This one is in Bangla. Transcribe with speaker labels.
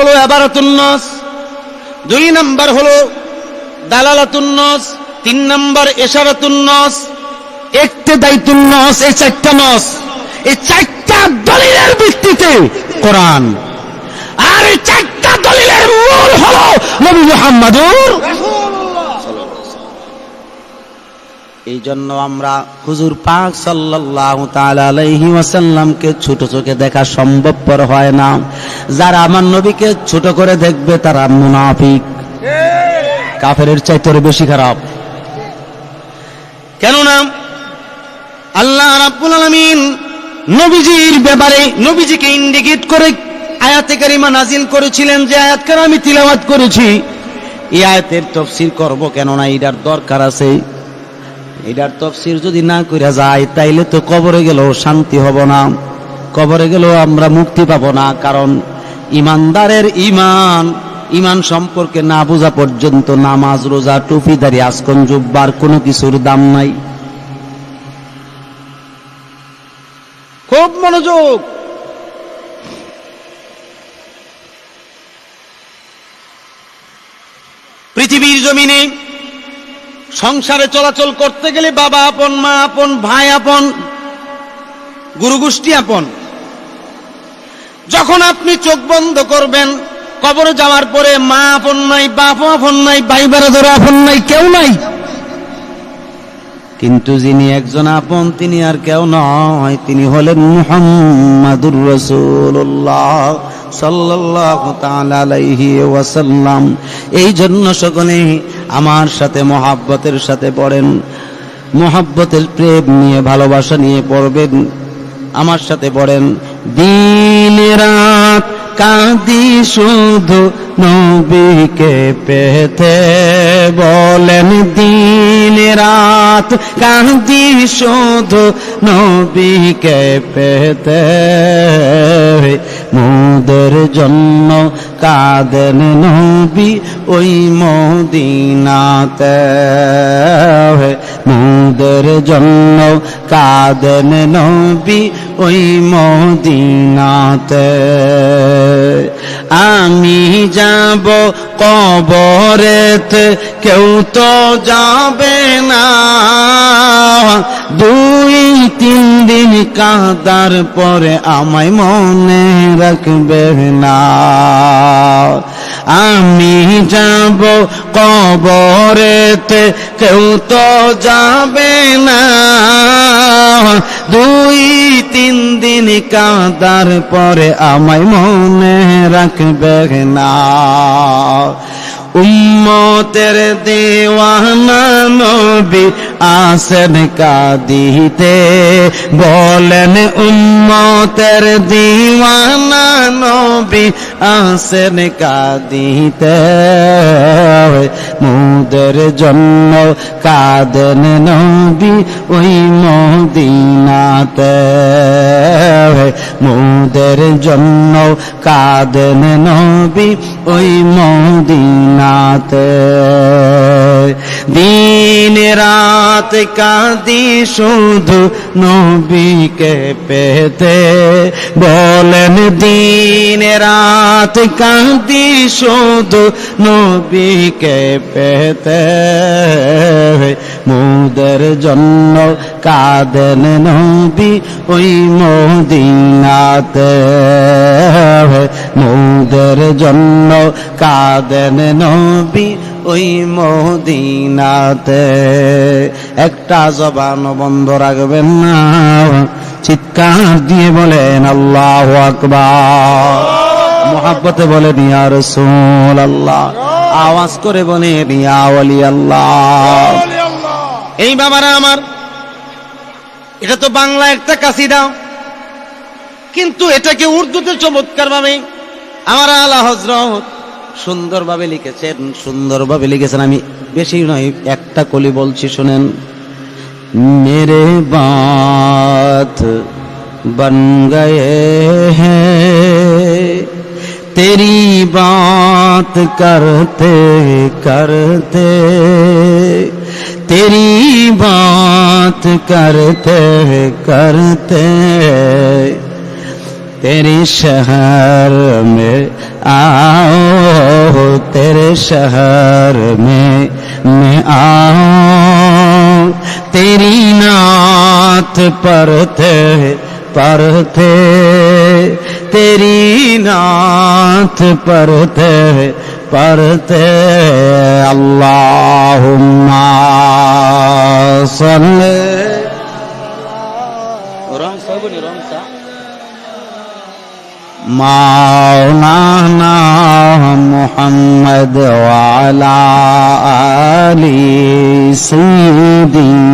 Speaker 1: হলো আবারাতুন্নস দুই নাম্বার হলো দালালাতুন্নস তিন নাম্বার এশারাতুন্নস একতে দায়িতুন্নস এই চারটা নস, এই চারটা দলিলের ভিত্তিতে কোরআন। আর এই চারটা দলিলের মূল হলো নবী মুহাম্মাদুর এই জন্য আমরা হুজুর পাক সাল্লাল্লাহু তাআলা আলাইহি ওয়াসাল্লামকে ছোট চোখে দেখা সম্ভবপর হয় না। যারা আমার নবীকে ছোট করে দেখবে তারা মুনাফিক। কাফেরের চাইতে বেশি খারাপ। কেননা আল্লাহ রাব্বুল আলামিন নবীজির ব্যাপারে নবীজিকে ইন্ডিকেট করে আয়াতে কারিমা নাজিল করেছিলেন যে আয়াত কার আমি তিলাওয়াত করেছি। এই আয়াতের তফসির করব কেননা এটার দরকার আছে। এটার তফসির যদি না কইরা যায়, তাইলে তো কবরে গেলেও শান্তি হব না। কবরে গেলেও আমরা মুক্তি পাব না, কারণ ইমানদারের ইমান ইমান সম্পর্কে না বোঝা পর্যন্ত নামাজ, রোজা, টুপি টুপিদারি আসকন জুব্বার কোনো কিছুর দাম নাই। খুব মনোযোগ। পৃথিবীর জমিনে সংসারে চলাচল করতে গেলে বাবা আপন, মা আপন, ভাই আপন, গুরু গোষ্ঠী আপন। যখন আপনি চোখ বন্ধ করবেন, কবরে যাওয়ার পরে মা আপন নাই বাপ আপন নাই, ভাই বেড়াদর আপন নাই, কেউ নাই। কিন্তু যিনি একজন আপন, তিনি আর কেউ নয়, তিনি হলেন মুহাম্মাদুর রাসূলুল্লাহ। সাল্লাল্লাহু এই জন্য সকলে আমার সাথে মহাব্বতের সাথে পড়েন, মহাব্বতের প্রেম নিয়ে, ভালোবাসা নিয়ে পড়বেন। আমার সাথে পড়েন, দিন রাত কাঁদি শুধু নবীকে পেতে বলেন, দিন রাত কাঁদি শুধু নবীকে পেতে। মোদের জন্য কাঁদেন নবী ওই মদিনাতে। মোদের জন্য কাঁদেন নবী ওই মদিনাতে। আমি যাব কবরেতে কেউ তো যাবে না। দুই, তিন দিন কাঁদার পরে আমায় মনে রাখবে না। আমি যাব কবরেতে, কেউ তো যাবে না। দুই, তিন দিন কাঁদার পরে আমায় মনে রাখবে না। উম্মতের দেওয়ানা নবী আসেন কাদিতে, বলেন উম্মতের দিওয়ানা নবী আসেন কাদিতে। মুদের জন্য কাদেন নবী ওই মদিনাতে। মুদের জন্য কাদেন নবী ওই মদিনাতে। দিন রাত কাঁদি শুধু নবীকে পেতে। বলেন, দিন রাত কাঁদি শুধু নবীকে পেতে। মুদের জন্য কাদেন নবী ওই মদিনাতে। মুদের জন্য কাদেন নবী ওই মদিনাতে একটা জবান বন্ধ রাখবেন না। চিৎকার দিয়ে বলেন, আল্লাহ আকবার। মোহাব্বতে বলে ইয়া রসুল আল্লাহ আওয়াজ করে বলে ইয়া ওয়ালি আল্লাহ এই বাবারা আমার, এটা তো বাংলা একটা কাসিদা। কিন্তু এটাকে উর্দুতে চমৎকার ভাবে আমার আলা হজরত সুন্দরভাবে লিখেছেন সুন্দরভাবে লিখেছেন। আমি বেশি নয়, একটা কলি বলছি, শুনেন। মেরে বাত বন গয়ে তেরি বাত করতে করতে, তেরি বাত করতে করতে, তেরি শহর মে आओ तेरे शहर में मैं आओ तेरी नात पढ़ते पढ़ते तेरी नात पढ़ते पढ़ते अल्लाह सल्ले रंग सब रंग सा माँ محمد وعلى آل سيدنا